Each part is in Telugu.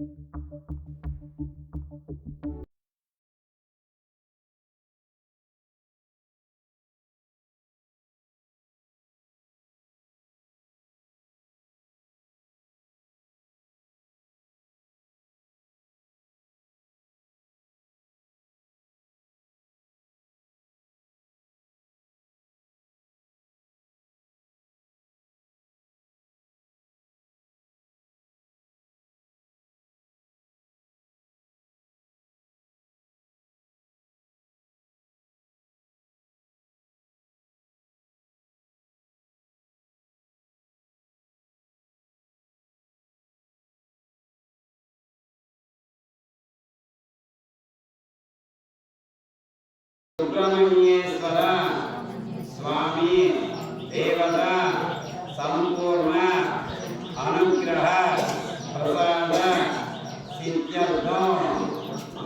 Thank you. ಸುಬ್ರಹ್ಮಣ್ಯೇಶ್ವರ ಸ್ವಾಮಿ ದೇವತಾ ಸಂಪೂರ್ಣ ಅನುಗ್ರಹ ಪ್ರಸಾದ ಸಿದ್ಧರ್ಥ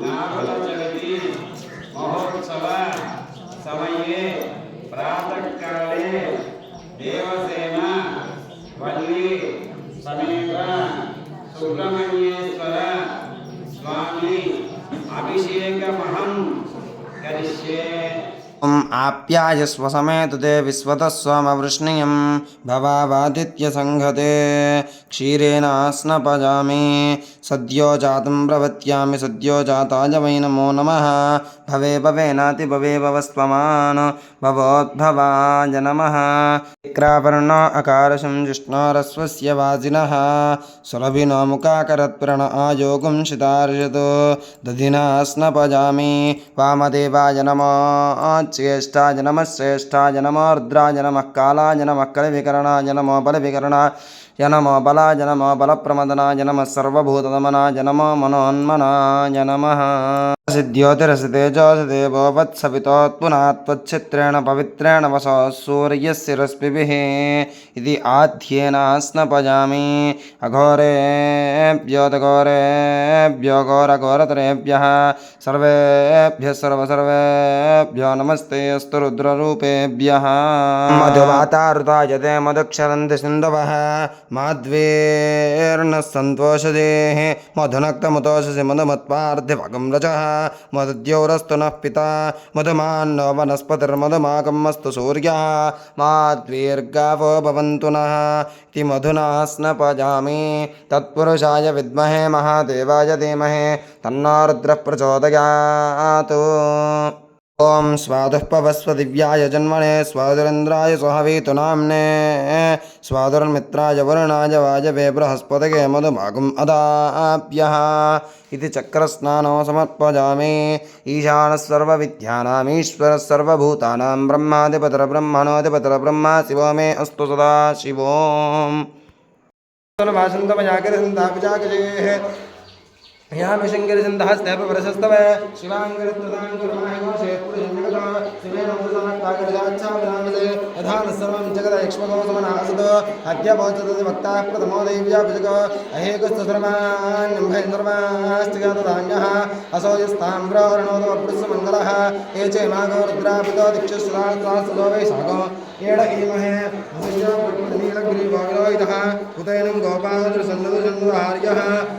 ನಾಗಲ ಜಗತಿ ಮಹೋತ್ಸವ ಸಮಯೇ ಪ್ರಾತಃ ಕಾಲೇ ದೇವಸೇನ ವಲ್ಲಿ ಸಮೇತ ಸುಬ್ರಹ್ಮಣ್ಯ ఆప్యాయస్వ సమేతుతే విశ్వత స్వామవృష్ణియం భవావాదిత్యసంఘతే క్షీరేణాస్నపజామి సద్యో జాతం ప్రవత్యామి సద్యో జాతాయ వై నమో నమ భవే భవేనాతి భవే భవస్వమాన్ భవోద్భవాయ నమ విక్రాపర్ణ అకారశం జిష్ణారస్వస్య వాజిన సులభినో ముఖాకరత్ప్రణ ఆయోగం శితార్షతు దధినాస్నపజామి వామదేవాయ నమో శ్రేష్టాయ నమ శ్రేష్టాయ నమో రుద్రాయ నమ కాళాయ నమ కలి వికరణాయ నమో బల వికరణాయ నమో బలాయ నమో బలప్రమదనాయ నమ సర్వభూతదమనాయ నమో మనోన్మనాయ నమ सिद्ध्योतिरसितेजोसिदेवो वत्सवितोत्पुनात्वच्छित्रेण पवित्रेण वसो सूर्यस्य रश्मिभिः इति आध्येन स्नपजामि अघोरेभ्योदघोरेभ्यो घोरघोरतरेभ्यः। सर्वेभ्यः सर्वसर्वेभ्यो नमस्ते अस्तु रुद्ररूपेभ्यः। मधुवातारुतायते मधुक्षरन्ति सिन्धवः, माध्वेर्न सन्तोषदेः मधुनक्तमुतोषसि मधुमत्पार्थिभगं रजः। మదద్యోరస్తు పిత మధుమాన్నో వనస్పతిర్మధుమాకమ్మస్తు సూర్య మా దీర్ఘావో భవంతు ఇది మధునా స్నపజామి తత్పురుషాయ విద్మహే మహాదేవాయ ధీమహే తన్నారుద్ర ప్రచోదయాత్ ओम स्वादुपवस्व दिव्याय जन्मणे स्वादुरेन्द्राय सुहवीतु नाम्ने स्वादुर्मित्राय वरुणाय वाजवे बृहस्पतये मधुभागम् अदाप्यः। इति चक्रस्नानो समर्पजामि। ईशानसर्वविद्यानामीश्वरः सर्वभूतानां ब्रह्म शिवो मे अस्तु सदा शिवोम् यामिशङ्करचन्दहस्तपरसस्तव शिवाङ्गरत्रदाङ्गुरुमायोषेत्पुरुषजगतोशिवेनमृतमत्पाकटजाच्छामरामदे यथा नः सर्वं जगद यक्ष्मकोसमनासतो हत्यपोचतति वक्ताः प्रथमो ये चे मागो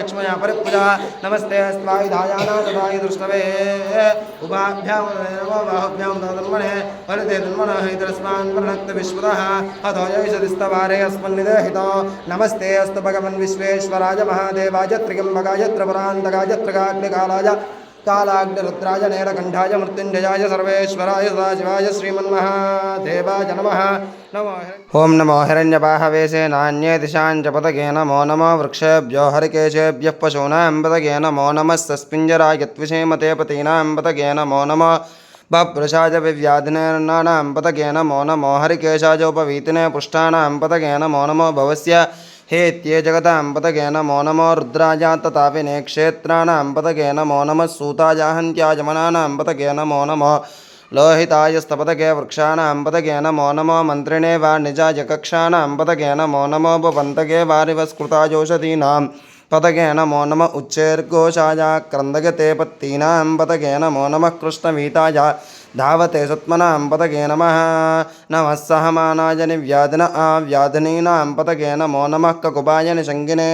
यक्ष्मया नमस्ते अस्त्वायुधायाना तदायु दृष्टवे। उभाभ्यां बाहुभ्यां इतरस्मान् वर्णक्तविश्वतः नमस्ते अस्तु भगवन् विश्वेश्वराय महादेवाय त्रिगम्बकाय त्रिपुरान्तकाय त्रिकाग्निकालाय कालाग्निरुद्राय नेरकण्ठाय मृत्युञ्जयाय सर्वेश्वराय सदाशिवाय श्रीमन्महादेवाय नमः नमो ॐ नमो हिरण्यपाहवेशे नान्ये दिशां च पदगे नमो नमो वृक्षेभ्यो हरिकेशेभ्यः पशूनां पदगे नमो नमस्तस्मिञ्जराय त्विषेमते पतीनां पदगे नमो नमः बभृशाय विव्याधिनर्णानां पदगे नमो नमो हरिकेशाय उपवीतिने पुष्टानां पदगे नमो नमो भवस्य हेत्ये जगतां पतगे नमो नमो रुद्राजा तथापिने क्षेत्राणां पतगे नमो नमः सूताजाहन्त्याजमनानां पतगे नमो नमः लोहितायस्तपतगे वृक्षाणां पतगे नमो नमो मन्त्रिणे वा निजाय कक्षाणां पतगे नमो नमो भवन्तगे वारिवस्कृताजोषधीनां पतगे नमो नम उच्चैर्घोषाय क्रन्दगते पत्तीनां पतगे नमो नमः कृष्णवीताय धावते सत्मनां पतगे नमः नमः सहमानाय निव्याधिन आव्याधिनीनां पतगे नमो नमः ककुपाय निषङ्गिने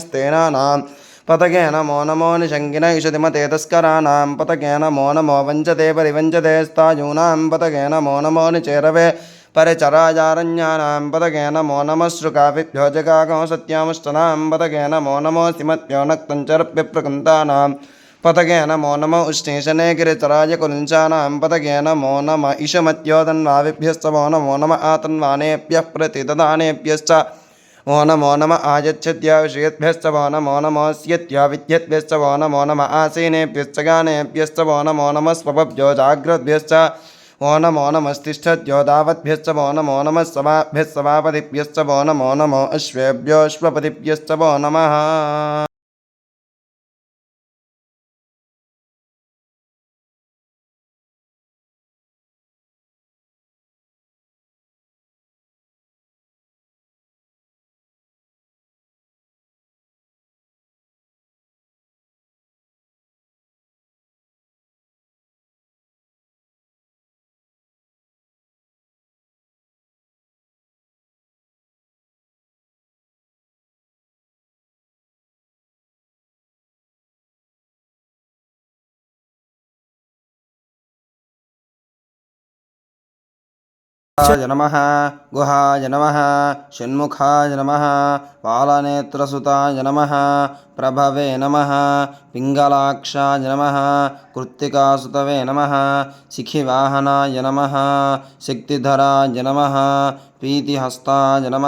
स्तेनानां पतगे नमो नमो निषङ्गिन इषतिमते तस्कराणां पतगे नमो नमो वञ्चते परिवञ्चते स्तायूनां पतगे नमो नमो निचेरवे परिचराजारण्यानां पदगे नमो नमः श्रुकाभिभ्यो जगागो सत्यामुष्टनां पदगे नमो नमो सिमत्यो नक्तञ्चरप्यप्रकृन्तानां पदगे नमो नमो उष्णीशने गिरिचराय कुलिञ्चानां पदगे नमो नम इषमत्यो तन्वाविभ्यश्च वो नमो नम आतन्वानेभ्यः प्रतिददानेभ्यश्च वो नमो नम आयच्छद्या विषयद्भ्यश्च वो नमो नमोऽस्यत्या विद्यद्भ्यश्च वो नमो नम आसीनेभ्यश्च गानेभ्यश्च वो नमो नमः स्वपभ्यो जाग्रद्भ्यश्च वो नमो नमस्तिष्ठद्यो दावद्भ्यश्च वो नमो नमः నమ గుహాయ నమ షణ్ముఖాయ నమ పాలనేత్రసుతాయ నమ ప్రభవే నమ పింగళాక్షాయ నమ కృత్తికాసుతవే నమ శిఖివాహనాయ నమ శక్తిధరాయ నమ ప్రీతిహస్తాయ నమ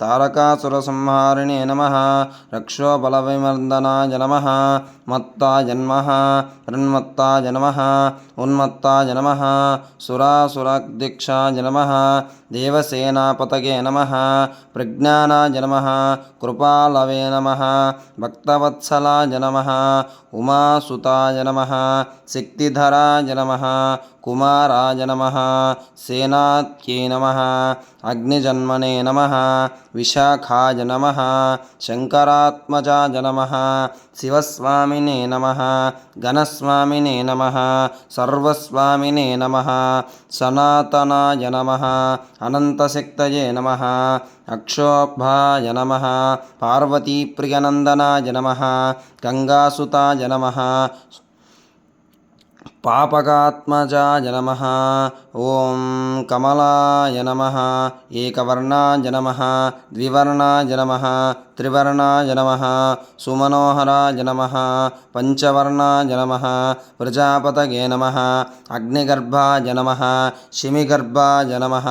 తారకాసురసంహారిణే నమ రక్షోబలవిమర్దనాయ నమ మత్తాయన్మ రన్మత్తాయ నమ ఉన్మత్తాయ నమ సురాసురదీక్షాయ నమ దేవసేనాపతగే నమ. ప్రజ్ఞానాయ నమ. కృపాలవే నమ. భక్తవత్సలాయ నమ. ఉమాసుతాయ నమ. శక్తిధరాయ कुमाराय नमः। सेनात्यै नमः। अग्निजन्मने नमः। विशाखाय नमः। शङ्करात्मजाय नमः। शिवस्वामिने नमः। घनस्वामिने नमः। सर्वस्वामिने नमः। सनातनाय नमः। अनन्तशक्तये नमः। अक्षोभाय नमः। पार्वतीप्रियनन्दनाय नमः। गङ्गासुताय नमः पापकात्मजाय नमः ॐ कमलाय नमः एकवर्णाय नमः द्विवर्णाय नमः त्रिवर्णाय नमः सुमनोहराय नमः पञ्चवर्णाय नमः प्रजापतये नमः अग्निगर्भाय नमः शिमिगर्भाय नमः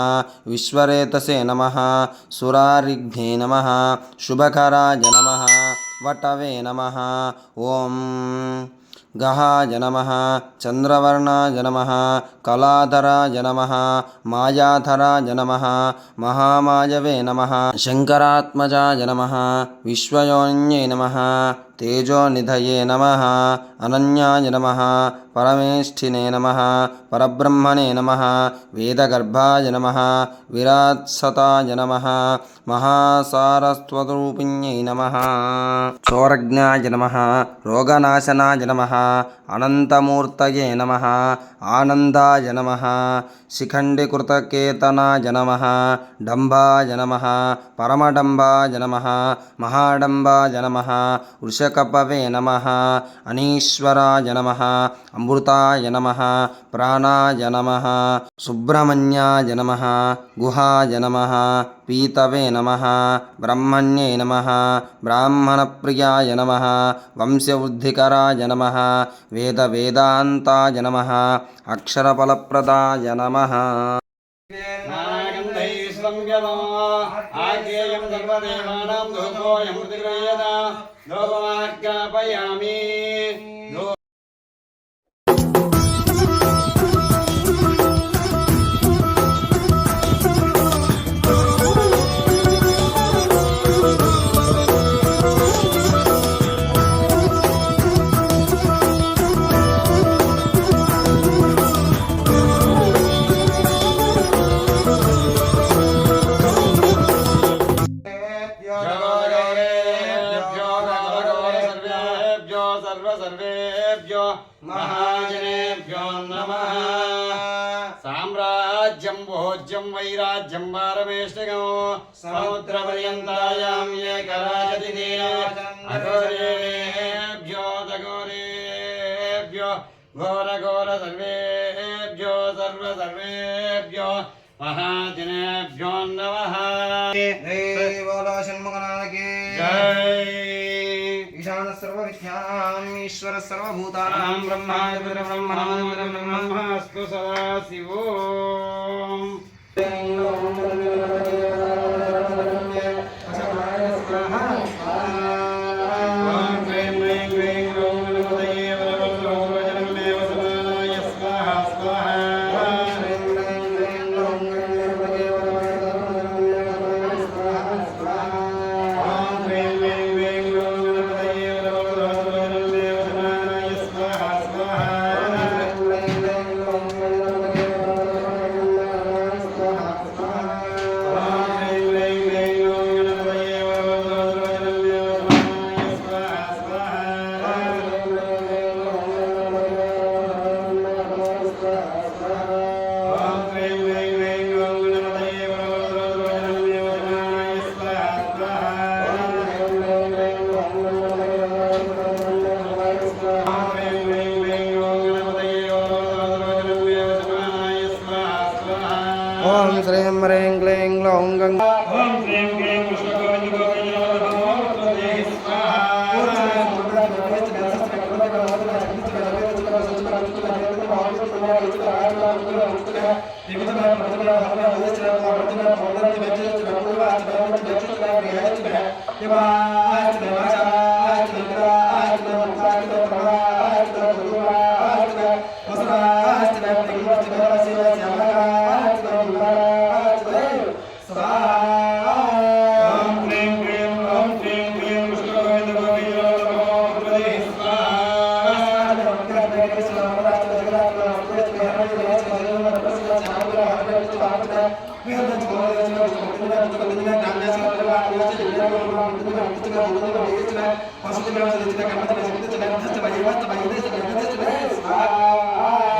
विश्वरेतसे नमः सुरारिघ्ने नमः शुभकराय नमः वटवे नमः ॐ గహాయ నమ చంద్రవర్ణాయ నమ కళాధరాయ నమ మాయాధరాయ నమ మహామాయవే నమ శంకరాత్మజాయ నమ విశ్వయోన్యై నమ తేజోనిధయే నమ అనన్యాయ నమ పరమేష్ఠినే నమ పరబ్రహ్మణే నమ వేదగర్భాయ నమ విరాత్సతాయ నమ మహాసారస్వరూపిణ్యై నమ చోరజ్ఞాయ నమ రోగనాశనాయ నమ అనంతమూర్తయే నమ ఆనందాయ నమ శిఖండికృతకేతనాయ నమ డంబాయ నమ పరమడంబాయ నమ మహాడంబాయ నమ వృష కపవే నమ అనీశ్వరాయ నమ అమృతాయ నమ ప్రాణాయ నమ సుబ్రహ్మణ్యాయ నమ గుహాయ నమ పీతవే నమ బ్రహ్మణ్యే నమ బ్రాహ్మణప్రియాయ నమ వంశవృద్ధికరాయ నమ వేదవేదాంతాయ నమ అక్షరఫలప్రదాయ నమ. ఆ सर्वदेवानां धूपोऽयं प्रतिगृह्यत धूपमार्गापयामि राज्यम् पारमेष्टिकौ समुद्रपर्यन्तायां ये कराशति अघोरेभ्यो दघोरेभ्यो घोरघोर सर्वेभ्यो सर्व सर्वेभ्यो महादिनेभ्यो नमः षण्मुखनायके ईशान सर्वविद्याम् ईश्वर सर्वभूतानां ब्रह्मास्तु सदा शिवो ولكن يجب ان يكون هناك ముందుగా వెళ్తున్నాం ముందుగా వెళ్తున్నాం వసతి వ్యవస్థ తెచ్చినా కమ్మతిన శక్తి తెచ్చినా కమ్మిస్తున్నాం ఇవ్వస్తున్నాం ఇదే ఇదే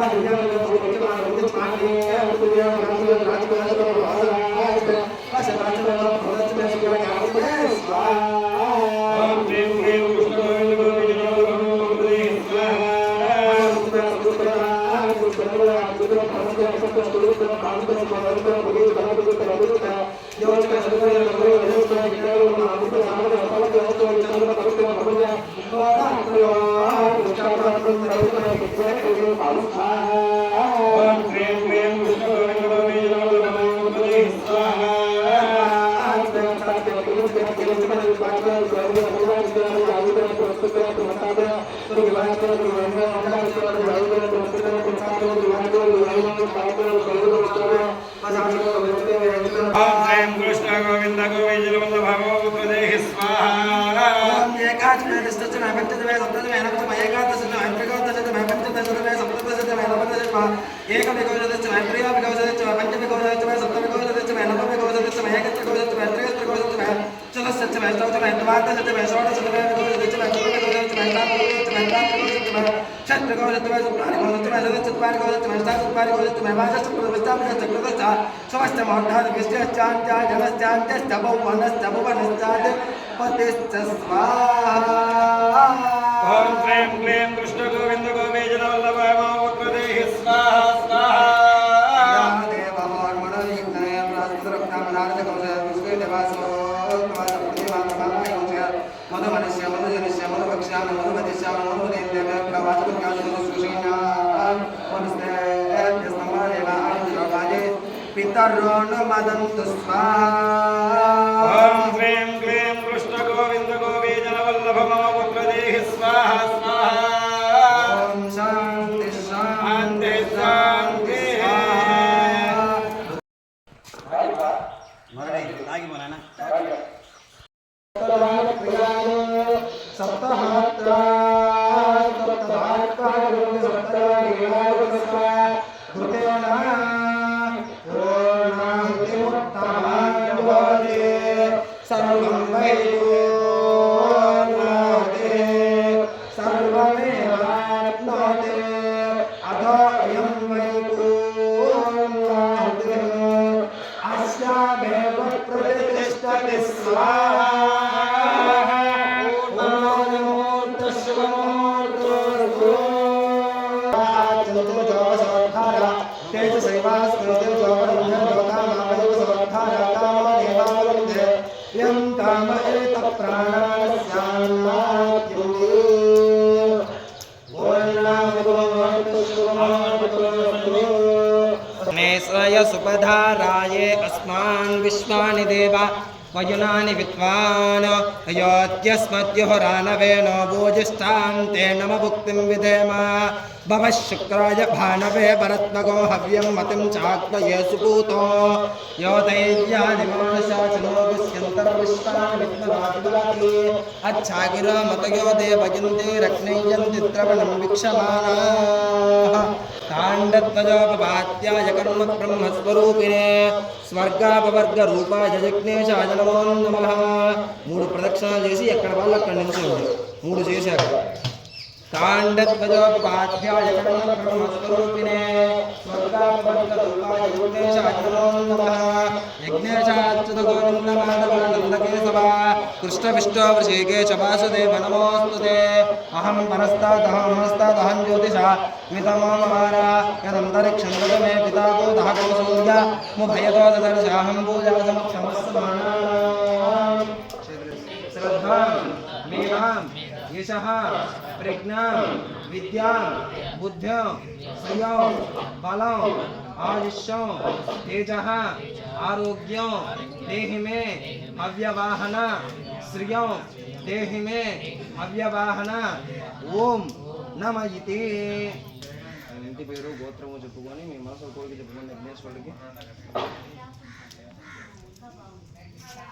Padre dela स्वाहा ॐ श्रीं क्लीं करुणमदन्तु स्वा ॐ ह्रीं Salam. सुपधाराये अस्मान् विश्वानि देवा। वयुनानि विद्वान् अयोध्यस्मद्युहुरानवेनो भोजिष्ठां ते नम भुक्तिं विधेम भवः शुक्राय भानवे भरत्मगो हव्यं मतिं चाग्नये सुपूतो यो दैव्यानिमाशाचनो विश्यन्तर्विश्वानि विघ्नवादिवाति अच्छागिरो मतयो देवयन्ति रत्नयन्ति द्रवणं वीक्षमाणाः ताण्डध्वजोपपात्याय कर्म ब्रह्मस्वरूपिणे స్వర్గాపవర్గ యజ్ఞేశాయ నమో నమ మూడు ప్రదక్షిణాలు చేసి ఎక్కడ వాళ్ళు అక్కడ నిలిచింది మూడు చేశారు కాండధ్వజోపాధ్యాయ కర్మ బ్రహ్మస్వరూపిణే స్వర్గాపవర్గ రూపాయ యజ్ఞేశాయ నమో నమ యజ్ఞేశాచ్యుత గోవింద మాధవ నందకేశవ కృష్ణ విష్ణు వృషికేశ వాసుదేవ నమోస్తుతే అహం పరస్తాదహం హస్తాదహం జ్యోతిష మితమో మమార యదంతరిక్షం మే పితా గోదః కౌసూర్య ముభయతో దదర్శాహం పూజా సమక్షమస్మానానాం శ్రద్ధాం మేధాం యశః ప్రజ్ఞాం విద్యాం బుద్ధ్యం సంయం బలం ఆయుష్యం తేజః ఆరోగ్యం దేహి మే అవ్యవాహన శ్రియం దేహి మే అవ్యవాహన ఓం నమ ఇతి ఆయన ఇంటి పేరు గోత్రము చెప్పుకొని మీ మనసు కోరిక చెప్పుకొని విఘ్నేశ్వరుడికి